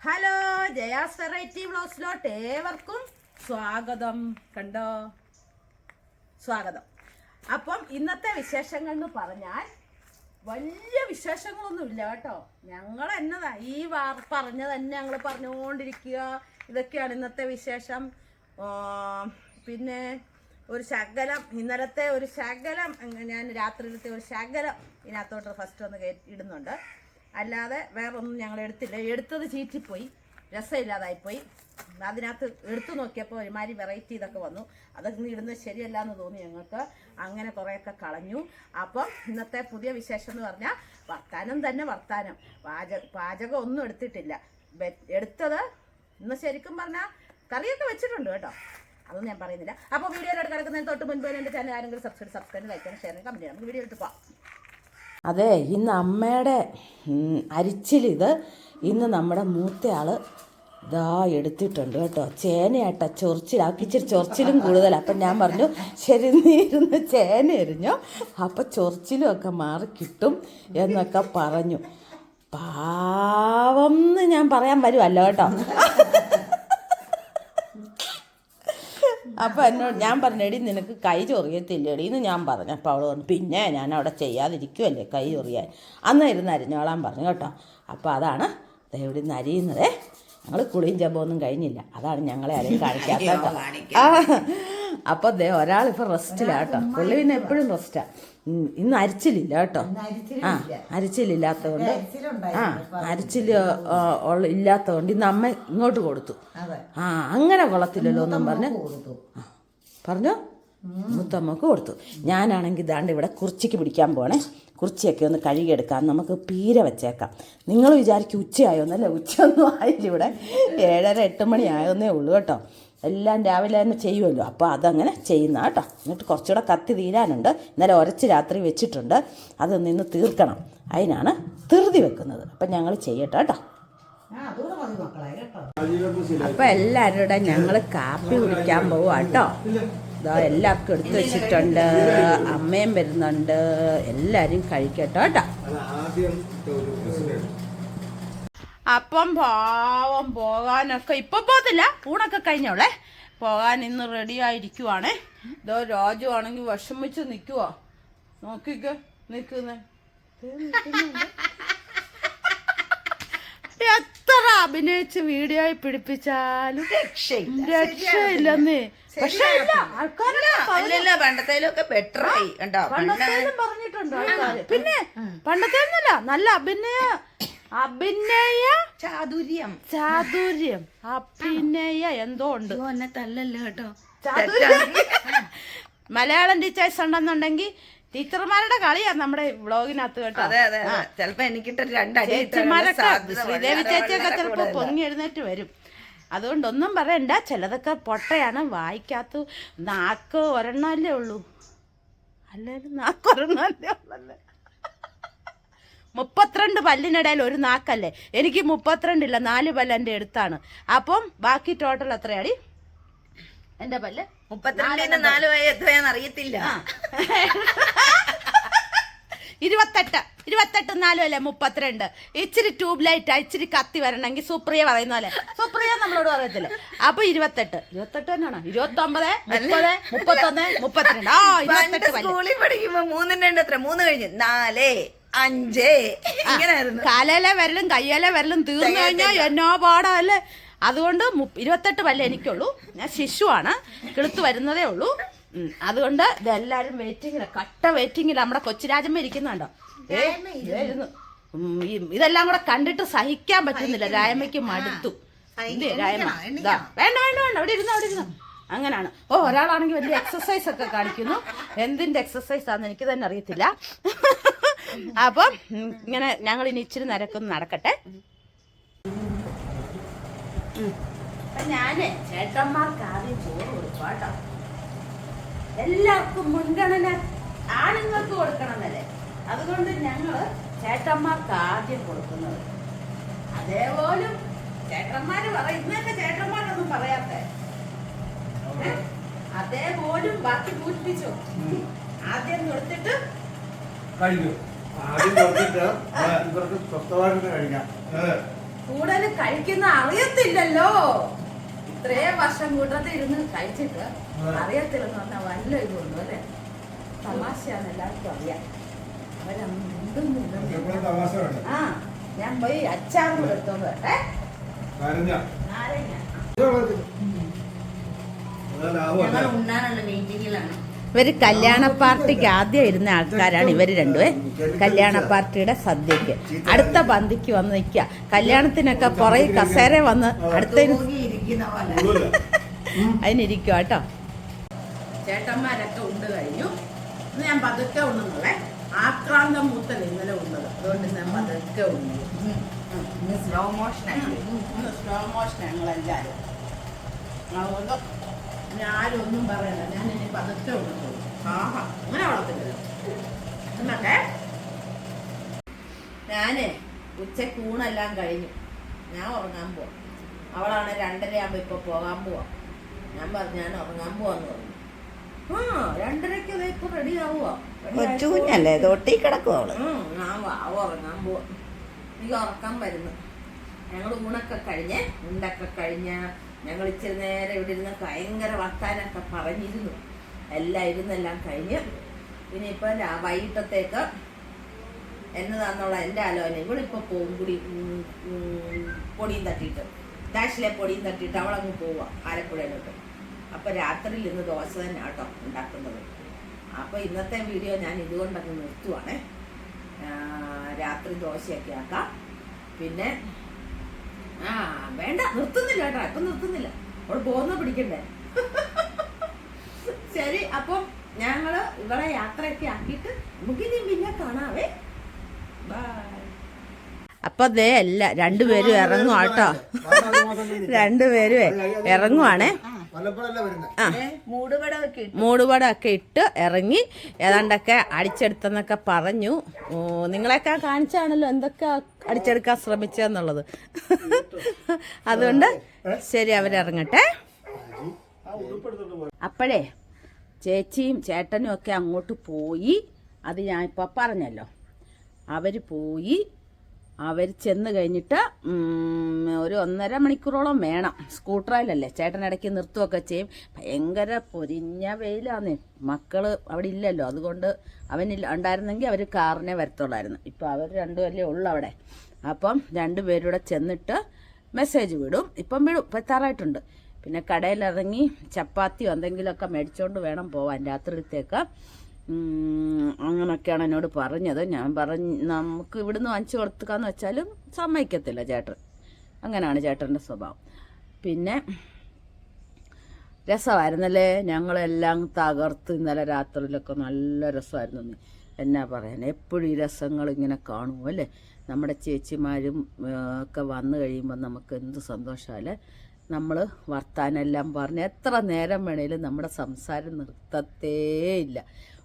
Hello Jaya's variety വ്ലോഗ്സിലോട്ട് ഏവർക്കും സ്വാഗതം. കണ്ടോ? സ്വാഗതം. അപ്പം ഇന്നത്തെ വിശേഷങ്ങൾ എന്ന് പറഞ്ഞാൽ വലിയ വിശേഷങ്ങളൊന്നുമില്ല കേട്ടോ. ഞങ്ങൾ എന്നതാ ഈ വാർ പറഞ്ഞ തന്നെ ഞങ്ങൾ പറഞ്ഞുകൊണ്ടിരിക്കുക. ഇതൊക്കെയാണ് ഇന്നത്തെ വിശേഷം. പിന്നെ ഒരു ശകലം ഇന്നലത്തെ ഒരു ശകലം ഞാൻ രാത്രിയിലത്തെ ഒരു ശകലം ഇതിനകത്തോട്ട് ഫസ്റ്റ് ഒന്ന് ഇടുന്നുണ്ട്. അല്ലാതെ വേറൊന്നും ഞങ്ങൾ എടുത്തില്ല. എടുത്തത് ചീറ്റിപ്പോയി. രസമില്ലാതായിപ്പോയി. അതിനകത്ത് എടുത്തു നോക്കിയപ്പോൾ ഒരുമാതിരി വെറൈറ്റി ഇതൊക്കെ വന്നു. അതൊക്കെ ഇടുന്നത് ശരിയല്ല എന്ന് തോന്നി ഞങ്ങൾക്ക്. അങ്ങനെ കുറേയൊക്കെ കളഞ്ഞു. അപ്പം ഇന്നത്തെ പുതിയ വിശേഷം എന്ന് പറഞ്ഞാൽ വർത്താനം തന്നെ വർത്താനം. പാചക പാചകം ഒന്നും എടുത്തിട്ടില്ല. എടുത്തത് ഇന്ന് ശരിക്കും പറഞ്ഞാൽ കറിയൊക്കെ വെച്ചിട്ടുണ്ട് കേട്ടോ. അതൊന്നും ഞാൻ പറയുന്നില്ല. അപ്പോൾ വീഡിയോയിലോട്ട് കിടക്കുന്നതിന് തൊട്ട് മുൻപ് എന്റെ ചാനൽ ആരെങ്കിലും subscribe subscribe like share comment ചെയ്യാം നമുക്ക് വീഡിയോ എടുത്ത് പോവാം. അതെ ഇന്ന് അമ്മയുടെ അരിച്ചിലിത് ഇന്ന് നമ്മുടെ മൂത്തയാൾ ഇതാ എടുത്തിട്ടുണ്ട് കേട്ടോ. ചേനയാട്ട ചൊറിച്ചിൽ ആക്കിച്ചിരി ചൊറിച്ചിലും കൂടുതലാണ് അപ്പം ഞാൻ പറഞ്ഞു ശരി നീ ഇരുന്ന് ചേന എരിഞ്ഞോ? അപ്പം ചൊറിച്ചിലും ഒക്കെ മാറി കിട്ടും എന്നൊക്കെ പറഞ്ഞു. പാവം ഞാൻ പറയാൻ വരുമല്ലോ കേട്ടോ. അപ്പം എന്നോട് ഞാൻ പറഞ്ഞടി നിനക്ക് കൈ ചൊറിയത്തില്ലടി എന്ന് ഞാൻ പറഞ്ഞു. അപ്പോൾ അവൾ പറഞ്ഞു പിന്നെ ഞാൻ അവിടെ ചെയ്യാതിരിക്കുമല്ലേ കൈ ചൊറിയാൻ? അന്ന് ഇരുന്ന് അരിഞ്ഞോളാൻ പറഞ്ഞു കേട്ടോ. അപ്പോൾ അതാണ് ഇവിടെ നിന്ന് അരിയുന്നത്. ഞങ്ങൾ കുളിയും ജപമൊന്നും കഴിഞ്ഞില്ല. അതാണ് ഞങ്ങളെ ആരെയും കാണിക്കാത്ത ആ അപ്പോൾ ദേ ഒരാളിപ്പോൾ റെസ്റ്റിലാണ് കേട്ടോ. പുള്ളി പിന്നെ എപ്പോഴും റെസ്റ്റാണ് ഇന്ന് അരിച്ചിലില്ല കേട്ടോ. ആ അരിച്ചിലില്ലാത്തതുകൊണ്ട് ആ അരിച്ചിൽ ഇല്ലാത്തതുകൊണ്ട് ഇന്ന് അമ്മ ഇങ്ങോട്ട് കൊടുത്തു. ആ അങ്ങനെ കൊള്ളത്തില്ലല്ലോ എന്നും പറഞ്ഞ്. പറഞ്ഞു? പറഞ്ഞോ മുത്തമ്മക്ക് കൊടുത്തു. ഞാനാണെങ്കിൽ ഇതാണ്ട് ഇവിടെ കുറിച്ചിക്ക് പിടിക്കാൻ പോണേ. കുറിച്ചിയൊക്കെ ഒന്ന് കഴുകിയെടുക്കാം. നമുക്ക് പീര വെച്ചേക്കാം. നിങ്ങൾ വിചാരിക്കും ഉച്ചയായോന്നല്ലേ? ഉച്ചയൊന്നും ആയില്ല ഇവിടെ. ഏഴര എട്ട് മണി ആയോന്നേ ഉള്ളൂ കേട്ടോ. എല്ലാം രാവിലെ തന്നെ ചെയ്യുമല്ലോ. അപ്പോൾ അതങ്ങനെ ചെയ്യുന്ന കേട്ടോ. എന്നിട്ട് കുറച്ചുകൂടെ കത്തി തീരാനുണ്ട്. ഇന്നലെ ഒരച്ച് രാത്രി വെച്ചിട്ടുണ്ട്. അത് നിന്ന് തീർക്കണം. അതിനാണ് ധൃതി വെക്കുന്നത്. അപ്പം ഞങ്ങൾ ചെയ്യട്ടെ കേട്ടോ. അപ്പൊ എല്ലാവരുടെ ഞങ്ങൾ കാപ്പി കുടിക്കാൻ പോവുക കേട്ടോ. ഇതാ എല്ലാവർക്കും എടുത്തു വെച്ചിട്ടുണ്ട്. അമ്മയും വരുന്നുണ്ട്. എല്ലാവരും കഴിക്കട്ടോ കേട്ടോ. അപ്പം പാവം പോകാനൊക്കെ ഇപ്പൊ പോകത്തില്ല ഊണൊക്കെ കഴിഞ്ഞോളെ. പോകാൻ ഇന്ന് റെഡി ആയിരിക്കുവാണേ. ഇതോ രാജു ആണെങ്കിൽ വിഷമിച്ച് നിൽക്കുവോ നോക്കിക്കോ നിൽക്കുന്നേ. എത്ര അഭിനയിച്ച് വീഡിയോ പിടിപ്പിച്ചാലും രക്ഷയില്ലെന്നേ. പക്ഷെ അല്ലല്ല പണ്ടത്തേലൊക്കെ ബെറ്റർ ആയി. പറഞ്ഞിട്ടുണ്ട് പിന്നെ പണ്ടത്തേന്നല്ല നല്ല അഭിനയ അഭിനയ ചാതുര്യം. ചാതുര്യം. അഭിനയ എന്തോ ഉണ്ട് എന്നെ തല്ലല്ലോ കേട്ടോ? മലയാളം ടീച്ചേഴ്സ് ഉണ്ടെന്നുണ്ടെങ്കിൽ ടീച്ചർമാരുടെ കളിയാ നമ്മുടെ വ്ളോഗിനകത്ത് കേട്ടോ. അതെ അതെ ചിലപ്പോ എനിക്കിട്ട് രണ്ടടി ശ്രീദേവി ചേച്ചിയൊക്കെ ചിലപ്പോ പൊങ്ങി എഴുന്നേറ്റ് വരും. അതുകൊണ്ടൊന്നും പറയണ്ട. ചിലതൊക്കെ പൊട്ടയാണ്. വായിക്കാത്ത നാക്ക് ഒരെണ്ണല്ലേ ഉള്ളൂ. അല്ലേ നാക്ക് ഒരെണ്ണല്ലേ ഉള്ളല്ലേ? മുപ്പത്തിരണ്ട് പല്ലിനിടയിൽ ഒരു നാക്കല്ലേ? എനിക്ക് മുപ്പത്തിരണ്ടില്ല നാല് പല്ല് എന്റെ അടുത്താണ്. അപ്പം ബാക്കി ടോട്ടൽ എത്രയാടി? എന്റെ പല്ല്? മുപ്പത്തിരണ്ടിന് നാല് വയ എത്രയാന്ന് അറിയത്തില്ല. ഇരുപത്തെട്ട്. ഇരുപത്തെട്ട് നാലും അല്ലേ? മുപ്പത്തിരണ്ട്. ഇച്ചിരി ട്യൂബ് ലൈറ്റ് ഇച്ചിരി കത്തി വരണമെങ്കിൽ സുപ്രിയ പറയുന്ന പോലെ. സുപ്രിയ നമ്മളോട് പറയത്തില്ല? അപ്പൊ ഇരുപത്തെട്ട്. ഇരുപത്തെട്ട് തന്നെയാണോ? ഇരുപത്തി ഒമ്പത് മുപ്പത് മുപ്പത്തൊന്ന് മുപ്പത്തിരണ്ട്. ആ ഇരുപത്തെട്ട് സ്കൂളിൽ പഠിക്കുമ്പോ മൂന്നിന്റെ രണ്ട് എത്ര? മൂന്ന് കഴിഞ്ഞ്. നാല്. അഞ്ച്. ഇങ്ങനായിരുന്നു കാലയിലെ വരലും കയ്യിലെ വരലും തീർന്നു കഴിഞ്ഞാൽ എന്നോ പാടല്ലേ? അതുകൊണ്ട് ഇരുപത്തെട്ട് പല്ല എനിക്കുള്ളൂ. ഞാൻ ശിശുവാണ്. കിളുത്ത് വരുന്നതേ ഉള്ളൂ. അതുകൊണ്ട് ഇതെല്ലാരും വെയിറ്റിംഗിൽ കട്ട വെയിറ്റിങ്ങില നമ്മുടെ കൊച്ചുരാജമ്മ ഇരിക്കുന്നുണ്ടോ? ഇതെല്ലാം കൂടെ കണ്ടിട്ട് സഹിക്കാൻ പറ്റുന്നില്ല. രായമ്മയ്ക്ക് മടുത്തു. രായമ്മ വേണ്ട വേണ്ട വേണ്ട. അവിടെ ഇരുന്നു അവിടെ ഇരുന്നു. അങ്ങനാണ്. ഓ ഒരാളാണെങ്കിൽ വലിയ എക്സസൈസ് ഒക്കെ കാണിക്കുന്നു. എന്തിന്റെ എക്സസൈസ് ആണെന്ന് എനിക്ക് തന്നെ അറിയത്തില്ല. അപ്പം ഇങ്ങനെ ഞങ്ങൾ ഇനി ഇച്ചിരി നിരക്കൊന്ന് നടക്കട്ടെ. ഞാൻ ചേട്ടന്മാർക്ക് ആദ്യം ചോറ് കൊടുക്കാട്ടോ കേട്ടോ എല്ലാവർക്കും മുൻഗണന ആണുങ്ങൾക്ക് കൊടുക്കണമെന്നല്ലേ? അതുകൊണ്ട് ഞങ്ങൾ ചേട്ടന്മാർക്ക് ആദ്യം കൊടുക്കുന്നത്. അതേപോലും ചേട്ടന്മാര് പറയും ഇന്നത്തെ ചേട്ടന്മാരൊന്നും പറയാത്ത? അതേപോലും ബാക്കി പൂരിപ്പിച്ചു. ആദ്യം കൊടുത്തിട്ട് കഴിക്കും ആദ്യം കൊടുത്തിട്ട് ഇവർക്ക് സ്വസ്ഥമായിട്ട് കഴിക്കാം. കൂടുതൽ കഴിക്കുന്ന അറിയത്തില്ലല്ലോ. ഇത്രയും വർഷം കൂട്ടത്തിൽ ഇരുന്ന് കഴിച്ചിട്ട് അറിയത്തില്ലെന്ന് പറഞ്ഞാൽ വല്ല ഇതൊന്നും അല്ലേ? തമാശയാണ് എല്ലാവർക്കും അറിയാം. അവരൊന്നും ആ ഞാൻ പോയി അച്ചാർ കൂടെ എടുത്തോണ്ട് വരട്ടെ. ഞങ്ങൾ ഉണ്ണാനുള്ള മീറ്റിങ്ങിലാണ് ഇവർ കല്യാണ പാർട്ടിക്ക് ആദ്യം ഇരുന്ന ആൾക്കാരാണ് ഇവർ രണ്ടുമേ കല്യാണ പാർട്ടിയുടെ സദ്യക്ക്. അടുത്ത പന്തിക്ക് വന്ന് നിൽക്കുക. കല്യാണത്തിനൊക്കെ പുറകെ കസേര വന്ന് അടുത്ത അതിനിരിക്കുക കേട്ടോ. ചേട്ടന്മാരൊക്കെ ഉണ്ട് കഴിഞ്ഞു. ഞാൻ പതുക്കെ ഉണ്ണുന്നുള്ളേ ആക്രാന്തം മൂത്തൽ ഇന്നലെ ഉള്ളത് അതുകൊണ്ട് ഞാൻ പതുക്കെ ഉണ്ണു സ്ലോ മോഷൻ സ്ലോ മോഷൻ ഞങ്ങളെല്ലാവരും അതുകൊണ്ട് ഞാനും ഒന്നും പറയണ്ട. ഞാൻ എന്നെ പതുക്കെ ഉണ്ണുള്ളൂ ആഹാ അങ്ങനെ വളർത്തില്ലല്ലോ. എന്നൊക്കെ ഞാനേ ഉച്ചയ്ക്ക് ഊണെല്ലാം കഴിഞ്ഞു. ഞാൻ ഉറങ്ങാൻ പോവാം. അവളാണ് രണ്ടര ആകുമ്പോൾ ഇപ്പോൾ പോകാൻ പോവാം. ഞാൻ പറഞ്ഞു ഞാൻ ഉറങ്ങാൻ പോവാന്ന് പറഞ്ഞു. ആ രണ്ടരയ്ക്ക് ഇപ്പൊ റെഡി ആവുക കൊച്ചുകുഞ്ഞല്ലേ തൊട്ടി കിടക്കും അവൾ. ഞാൻ വാവ ഉറങ്ങാൻ പോവാ. എനിക്ക് ഉറക്കം വരുന്നു. ഞങ്ങൾ ഊണൊക്കെ കഴിഞ്ഞ് ഉണ്ടൊക്കെ കഴിഞ്ഞ് ഞങ്ങൾ ഇച്ചിരി നേരം ഇവിടെ ഇരുന്ന് ഭയങ്കര വർത്താനൊക്കെ പറഞ്ഞിരുന്നു. എല്ലാം ഇരുന്നെല്ലാം കഴിഞ്ഞ് പിന്നെ ഇപ്പൊ വൈകിട്ടത്തേക്ക് എന്നതാന്നുള്ള എന്റെ ആലോചന ഇവളിപ്പോൾ പോകും കൂടി പൊടിയും തട്ടിയിട്ട്. ഡാഷിലെ പൊടിയും തട്ടിയിട്ട് അവളങ്ങ് പോവുക ആലപ്പുഴയിലോട്ട്. അപ്പോൾ രാത്രിയിൽ ഇന്ന് ദോശ തന്നെ കേട്ടോ ഉണ്ടാക്കുന്നത്. അപ്പോൾ ഇന്നത്തെ വീഡിയോ ഞാൻ ഇതുകൊണ്ടങ്ങ് നിർത്തുവാണേ. രാത്രി ദോശയൊക്കെ ആക്കാം. പിന്നെ ആ വേണ്ട നിർത്തുന്നില്ല കേട്ടോ. ഇപ്പൊ നിർത്തുന്നില്ല. അവൾ പോകുന്ന പിടിക്കണ്ടേ? ശരി അപ്പം ഞങ്ങൾ ഇവിടെ യാത്രയൊക്കെ ആക്കിയിട്ട് നമുക്കിനി പിന്നെ കാണാവേ. ബൈ അപ്പൊ ദേ അല്ല രണ്ടുപേരും ഇറങ്ങും ആട്ടോ രണ്ടുപേരും ഇറങ്ങുവാണേ. മൂടുപടം. ഒക്കെ ഇട്ടു. മൂടുപടമൊക്കെ ഇട്ട് ഇറങ്ങി. ഏതാണ്ടൊക്കെ അടിച്ചെടുത്തെന്നൊക്കെ പറഞ്ഞു. നിങ്ങളെയൊക്കെ കാണിച്ചാണല്ലോ എന്തൊക്കെ അടിച്ചെടുക്കാൻ ശ്രമിച്ചെന്നുള്ളത്. അതുകൊണ്ട് ശരി അവരിറങ്ങട്ടെ അപ്പോഴേ ചേച്ചിയും ചേട്ടനും ഒക്കെ അങ്ങോട്ട് പോയി. അത് ഞാൻ ഇപ്പോൾ പറഞ്ഞല്ലോ. അവർ പോയി. അവർ ചെന്ന് കഴിഞ്ഞിട്ട് ഒരു ഒന്നര മണിക്കൂറോളം വേണം. സ്കൂട്ടറിലല്ലേ ചേട്ടൻ ഇടയ്ക്ക് നിർത്തുകയൊക്കെ ചെയ്യും. ഭയങ്കര പൊരിഞ്ഞ വെയിലാന്നേ. മക്കൾ അവിടെ ഇല്ലല്ലോ. അതുകൊണ്ട് അവനില്ല ഉണ്ടായിരുന്നെങ്കിൽ അവർ കാറിനെ വരത്തുള്ളായിരുന്നു. ഇപ്പോൾ അവർ രണ്ടുപേരല്ലേ ഉള്ളു അവിടെ. അപ്പം രണ്ടുപേരൂടെ ചെന്നിട്ട് മെസ്സേജ് വിടും. ഇപ്പം വിടും. ഇപ്പം എത്താറായിട്ടുണ്ട് പിന്നെ കടയിലിറങ്ങി ചപ്പാത്തിയോ എന്തെങ്കിലുമൊക്കെ മേടിച്ചുകൊണ്ട് വേണം പോവാൻ രാത്രിയിലത്തേക്ക്. അങ്ങനെയൊക്കെയാണ് എന്നോട് പറഞ്ഞത്. ഞാൻ പറഞ്ഞ് നമുക്ക് ഇവിടുന്ന് വാങ്ങിച്ചു കൊടുത്തുക്കാന്ന് വെച്ചാലും സമ്മതിക്കത്തില്ല ചേട്ടൻ. അങ്ങനെയാണ് ചേട്ടന്റെ സ്വഭാവം. പിന്നെ രസമായിരുന്നല്ലേ? ഞങ്ങളെല്ലാം തകർത്ത് ഇന്നലെ രാത്രിയിലൊക്കെ നല്ല രസമായിരുന്നു. എന്നാ പറയാൻ? എപ്പോഴും ഈ രസങ്ങൾ ഇങ്ങനെ കാണും അല്ലേ? നമ്മുടെ ചേച്ചിമാരും ഒക്കെ വന്നു കഴിയുമ്പോൾ നമുക്ക് എന്ത് സന്തോഷമല്ലേ നമ്മൾ വർത്താനെല്ലാം പറഞ്ഞ് എത്ര നേരം വേണേലും നമ്മുടെ സംസാരം നിർത്തത്തേ ഇല്ല.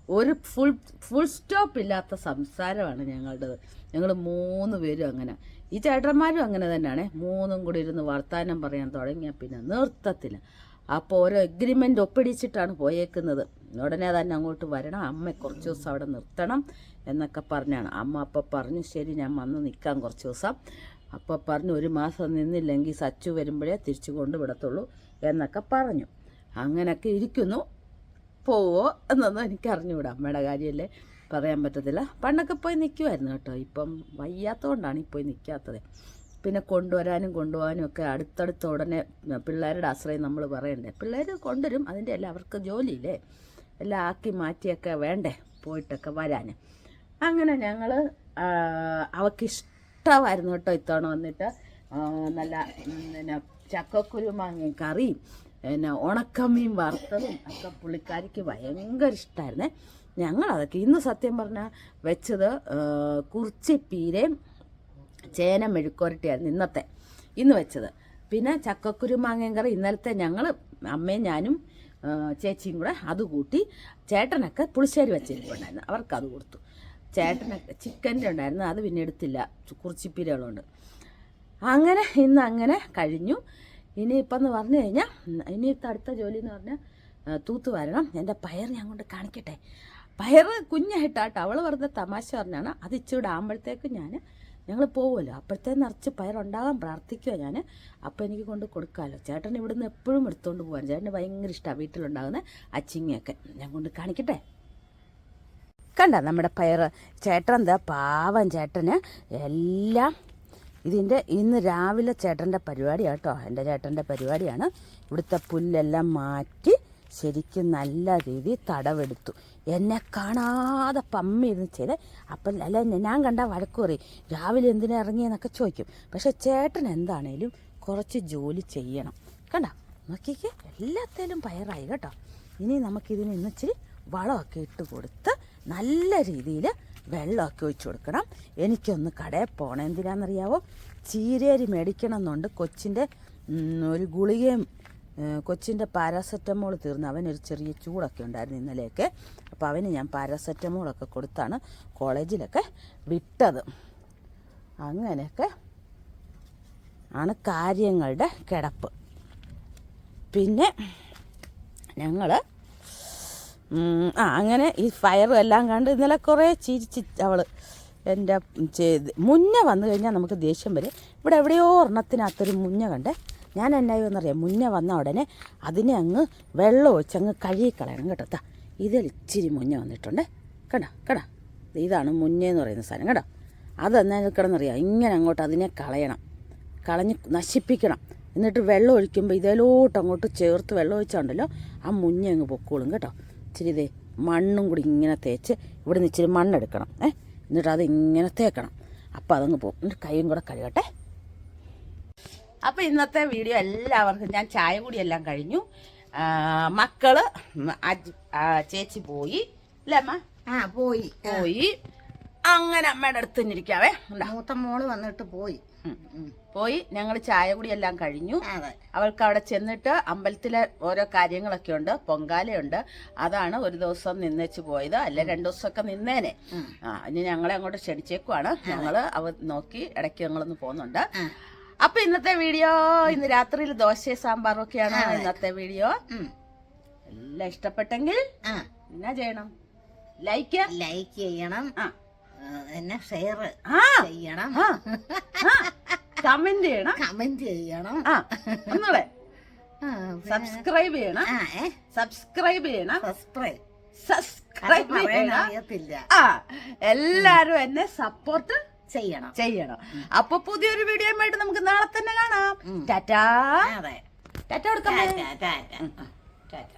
ഒരു ഫുൾ ഫുൾ സ്റ്റോപ്പ് ഇല്ലാത്ത സംസാരമാണ് ഞങ്ങളുടേത്. ഞങ്ങൾ മൂന്ന് പേരും അങ്ങനെ. ഈ ചേട്ടന്മാരും അങ്ങനെ തന്നെയാണ്. മൂന്നും കൂടി ഇരുന്ന് വർത്താനം പറയാൻ തുടങ്ങിയാൽ പിന്നെ നിർത്തത്തില്ല. അപ്പോൾ ഓരോ എഗ്രിമെന്റ് ഒപ്പിടിച്ചിട്ടാണ് പോയേക്കുന്നത്. ഉടനെ തന്നെ അങ്ങോട്ട് വരണം. അമ്മ കുറച്ച് ദിവസം അവിടെ നിർത്തണം എന്നൊക്കെ പറഞ്ഞാണ്. അമ്മ അപ്പം പറഞ്ഞു ശരി ഞാൻ വന്ന് നിൽക്കാം കുറച്ച് ദിവസം. അപ്പം പറഞ്ഞു ഒരു മാസം നിന്നില്ലെങ്കിൽ സച്ചു വരുമ്പോഴേ തിരിച്ചു കൊണ്ട് വിടത്തുള്ളൂ എന്നൊക്കെ പറഞ്ഞു. അങ്ങനെയൊക്കെ ഇരിക്കുന്നു. പോവോ എന്നൊന്നും എനിക്ക് അറിഞ്ഞുകൂടാ അമ്മയുടെ കാര്യമല്ലേ? പറയാൻ പറ്റത്തില്ല. പണ്ടൊക്കെ പോയി നിൽക്കുമായിരുന്നു കേട്ടോ. ഇപ്പം വയ്യാത്തതുകൊണ്ടാണ് ഈ പോയി നിൽക്കാത്തത്. പിന്നെ കൊണ്ടുവരാനും കൊണ്ടുപോകാനും ഒക്കെ അടുത്തടുത്ത് ഉടനെ പിള്ളേരുടെ ആശ്രയം നമ്മൾ പറയണ്ടേ? പിള്ളേർ കൊണ്ടുവരും അതിന്റെ എല്ലാം അവർക്ക് ജോലിയില്ലേ? എല്ലാം ആക്കി മാറ്റിയൊക്കെ വേണ്ടേ പോയിട്ടൊക്കെ വരാൻ അങ്ങനെ ഞങ്ങൾ അവക്കിഷ്ടമായിരുന്നു കേട്ടോ ഇത്തവണ വന്നിട്ട്. നല്ല പിന്നെ ചക്കക്കുരു മാങ്ങയും കറിയും പിന്നെ ഉണക്കമീൻ വറുത്തതും ഒക്കെ പുള്ളിക്കാരിക്ക് ഭയങ്കര ഇഷ്ടമായിരുന്നേ ഞങ്ങളതൊക്കെ ഇന്ന് സത്യം പറഞ്ഞാൽ വെച്ചത് കുറിച്ചിപ്പീരയും ചേന മെഴുക്കുരട്ടിയായിരുന്നു ഇന്നത്തെ ഇന്ന് വെച്ചത്. പിന്നെ ചക്കക്കുരു മാങ്ങയും കറി ഇന്നലത്തെ ഞങ്ങൾ അമ്മയും ഞാനും ചേച്ചിയും കൂടെ അത് കൂട്ടി ചേട്ടനൊക്കെ പുളിശ്ശേരി വെച്ചിരിപ്പുണ്ടായിരുന്നു അവർക്ക് അത് കൊടുത്തു. ചേട്ടനൊക്കെ ചിക്കന്റെ ഉണ്ടായിരുന്നു. അത് പിന്നെ എടുത്തില്ല. കുറിച്ചിപ്പീരകളുണ്ട്. അങ്ങനെ ഇന്ന് അങ്ങനെ കഴിഞ്ഞു. ഇനിയിപ്പം എന്ന് പറഞ്ഞു കഴിഞ്ഞാൽ ഇനിയിപ്പോൾ അടുത്ത ജോലി എന്ന് പറഞ്ഞാൽ തൂത്ത് വരണം. എന്റെ പയർ ഞാൻ കൊണ്ട് കാണിക്കട്ടെ. പയർ കുഞ്ഞായിട്ടാട്ടോ. അവൾ വെറുതെ തമാശ പറഞ്ഞാണ്. അത് ഇച്ചിരി ആകുമ്പോഴത്തേക്ക് ഞാൻ ഞങ്ങൾ പോകുമല്ലോ അപ്പോഴത്തെ നിറച്ച് പയറുണ്ടാകാൻ പ്രാർത്ഥിക്കുക ഞാൻ അപ്പോൾ എനിക്ക് കൊണ്ട് കൊടുക്കാമല്ലോ ചേട്ടൻ ഇവിടുന്ന് എപ്പോഴും എടുത്തുകൊണ്ട് പോകാൻ ചേട്ടന് ഭയങ്കര ഇഷ്ടമാണ് വീട്ടിലുണ്ടാകുന്ന അച്ചിങ്ങയൊക്കെ ഞാൻ കൊണ്ട് കാണിക്കട്ടെ? കണ്ട നമ്മുടെ പയർ ചേട്ടൻ എന്താ പാവം ചേട്ടന്. എല്ലാം ഇതിന്റെ ഇന്ന് രാവിലെ ചേട്ടന്റെ പരിപാടിയാണ് കേട്ടോ. എന്റെ ചേട്ടന്റെ പരിപാടിയാണ്. ഇവിടുത്തെ പുല്ലെല്ലാം മാറ്റി ശരിക്കും നല്ല രീതിയിൽ തടവെടുത്തു. എന്നെ കാണാതെ പമ്മി ഇരുന്ന് ചെയ്ത് അപ്പം അല്ല ഞാൻ കണ്ട വഴക്ക് പറയും രാവിലെ എന്തിനാ ഇറങ്ങിയെന്നൊക്കെ ചോദിക്കും. പക്ഷെ ചേട്ടൻ എന്താണേലും കുറച്ച് ജോലി ചെയ്യണം. കണ്ട? നോക്കിക്കേ എല്ലാത്തേലും പയറായി കേട്ടോ. ഇനി നമുക്കിതിന് ഇന്ന് ഇച്ചിരി വളമൊക്കെ ഇട്ട് കൊടുത്ത് നല്ല രീതിയിൽ വെള്ളമൊക്കെ ഒഴിച്ചു കൊടുക്കണം. എനിക്കൊന്ന് കടയിൽ പോകണം എന്തിനാണെന്നറിയാവോ? ചീരേരി മേടിക്കണം എന്നുണ്ട് കൊച്ചിന്റെ ഒരു ഗുളികയും കൊച്ചിന്റെ പാരാസെറ്റമോൾ തീർന്ന്. ഒരു ചെറിയ ചൂടൊക്കെ ഉണ്ടായിരുന്നു ഇന്നലെയൊക്കെ. അപ്പോൾ അവന് ഞാൻ പാരാസെറ്റമോളൊക്കെ കൊടുത്താണ് കോളേജിലൊക്കെ വിട്ടത്. അങ്ങനെയൊക്കെ ആണ് കാര്യങ്ങളുടെ കിടപ്പ്. പിന്നെ ഞങ്ങൾ ആ അങ്ങനെ ഈ ഫയറും എല്ലാം കണ്ട് ഇന്നലെ കുറേ ചിരിച്ച് അവൾ എന്റെ മുന്നേ വന്നു കഴിഞ്ഞാൽ നമുക്ക് ദേഷ്യം വരും. ഇവിടെ എവിടെയോ ഒരെണ്ണത്തിനകത്തൊരു മുഞ്ഞ കണ്ടേ. ഞാൻ എന്നായോ എന്നറിയാം? മുന്നേ വന്ന ഉടനെ അതിനെ അങ്ങ് വെള്ളം ഒഴിച്ച് അങ്ങ് കഴുകിക്കളയണം കേട്ടോ. ഇതിൽ ഇച്ചിരി മുന്നേ വന്നിട്ടുണ്ട്. കടാ കടാ ഇതാണ് മുന്നേ എന്ന് പറയുന്ന സാധനം. കേട്ടോ അതെന്നാ കിടന്നറിയാം? ഇങ്ങനെ അങ്ങോട്ട് അതിനെ കളയണം. കളഞ്ഞ് നശിപ്പിക്കണം. എന്നിട്ട് വെള്ളം ഒഴിക്കുമ്പോൾ ഇതിലോട്ട് അങ്ങോട്ട് ചേർത്ത് വെള്ളം ഒഴിച്ചാണ്ടല്ലോ ആ മുന്നേ അങ്ങ് പൊക്കോളും കേട്ടോ. ഇച്ചിരി ഇതേ മണ്ണും കൂടി ഇങ്ങനെ തേച്ച് ഇവിടെ നിന്ന് ഇച്ചിരി മണ്ണെടുക്കണം. ഏ? എന്നിട്ട് അത് ഇങ്ങനെ തേക്കണം. അപ്പോൾ അതങ്ങ് പോകും. എന്നിട്ട് കൈയും കൂടെ കഴുകട്ടെ. അപ്പോൾ ഇന്നത്തെ വീഡിയോ എല്ലാവർക്കും ഞാൻ ചായ കൂടിയെല്ലാം കഴിഞ്ഞു. മക്കൾ ചേച്ചി പോയി. അല്ലേ അമ്മ? ആ പോയി. പോയി. അങ്ങനെ അമ്മയുടെ അടുത്ത് തന്നെ ഇരിക്കാവേ. മൂത്ത മോൾ വന്നിട്ട് പോയി. പോയി. ഞങ്ങൾ ചായ കൂടിയെല്ലാം കഴിഞ്ഞു. അതെ. അവൾക്ക് അവിടെ ചെന്നിട്ട് അമ്പലത്തിലെ ഓരോ കാര്യങ്ങളൊക്കെ ഉണ്ട്. പൊങ്കാലയുണ്ട്. അതാണ് ഒരു ദിവസം നിന്നേച്ച് പോയത്. അല്ലെ രണ്ടു ദിവസമൊക്കെ നിന്നേനെ. ആ ഇനി ഞങ്ങളെ അങ്ങോട്ട് ക്ഷണിച്ചേക്കുവാണ്. ഞങ്ങൾ അവ നോക്കി ഇടയ്ക്ക് ഞങ്ങളൊന്ന് പോകുന്നുണ്ട്. അപ്പൊ ഇന്നത്തെ വീഡിയോ ഇന്ന് രാത്രിയിൽ ദോശയും സാമ്പാറും ഒക്കെയാണ് ഇന്നത്തെ വീഡിയോ. എല്ലാം ഇഷ്ടപ്പെട്ടെങ്കിൽ എന്നാ ചെയ്യണം? ലൈക്ക്. ലൈക്ക് ചെയ്യണം. എന്നെ ഷെയർ ചെയ്യണം. കമന്റ് ചെയ്യണം. കമന്റ് ചെയ്യണം. ഒന്നുകൂടെ സബ്സ്ക്രൈബ് ചെയ്യണം. സബ്സ്ക്രൈബ് ചെയ്യണം. സബ്സ്ക്രൈബ് സബ്സ്ക്രൈബ് ചെയ്യണം. എല്ലാരും എന്നെ സപ്പോർട്ട് ചെയ്യണം. ചെയ്യണം. അപ്പൊ പുതിയൊരു വീഡിയോ ആയിട്ട് നമുക്ക് നാളെ തന്നെ കാണാം. ടാറ്റാ. അതെ. ടാറ്റ കൊടുക്കാം ടാറ്റ ടാറ്റ.